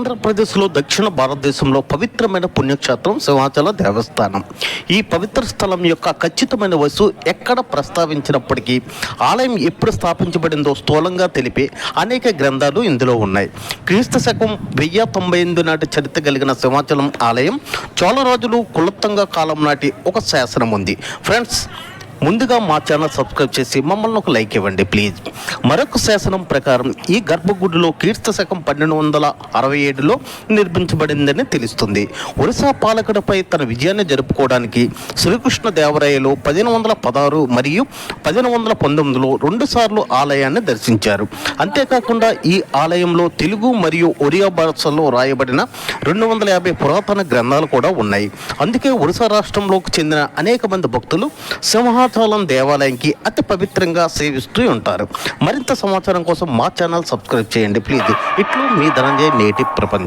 ఆంధ్రప్రదేశ్లో దక్షిణ భారతదేశంలో పవిత్రమైన పుణ్యక్షేత్రం సింహాచల దేవస్థానం. ఈ పవిత్ర స్థలం యొక్క ఖచ్చితమైన వయసు ఎక్కడ ప్రస్తావించినప్పటికీ ఆలయం ఎప్పుడు స్థాపించబడిందో స్థూలంగా తెలిపే అనేక గ్రంథాలు ఇందులో ఉన్నాయి. క్రీస్తు శకం వెయ్యి తొంభై ఎనిమిది నాటి చరిత్ర కలిగిన సింహాచలం ఆలయం చోళరాజులు కులత్తంగా కాలం నాటి ఒక శాసనం ఉంది. ఫ్రెండ్స్ ముందుగా మా ఛానల్ సబ్స్క్రైబ్ చేసి మమ్మల్ని ఒక లైక్ ఇవ్వండి ప్లీజ్ మరొక శాసనం ప్రకారం ఈ గర్భగుడిలో కీర్తి శకం పన్నెండు వందల అరవై ఏడులో నిర్మించబడిందని తెలుస్తుంది. ఒరిస్సా పాలకుడిపై తన విజయాన్ని జరుపుకోవడానికి శ్రీకృష్ణ దేవరాయలు పదిహేను వందల పదహారు మరియు పదిహేను వందల పంతొమ్మిదిలో రెండుసార్లు ఆలయాన్ని దర్శించారు. అంతేకాకుండా ఈ ఆలయంలో తెలుగు మరియు ఒరియా భాషల్లో రాయబడిన రెండు వందల యాభై పురాతన గ్రంథాలు కూడా ఉన్నాయి. అందుకే ఒరిస్సా రాష్ట్రంలోకి చెందిన అనేక మంది భక్తులు సింహాచలం దేవాలయంకి అతి పవిత్రంగా సేవిస్తూ ఉంటారు. మరింత సమాచారం కోసం మా ఛానల్ సబ్స్క్రైబ్ చేయండి ప్లీజ్. ఇట్లు మీ ధనంజయ నేటి ప్రపంచం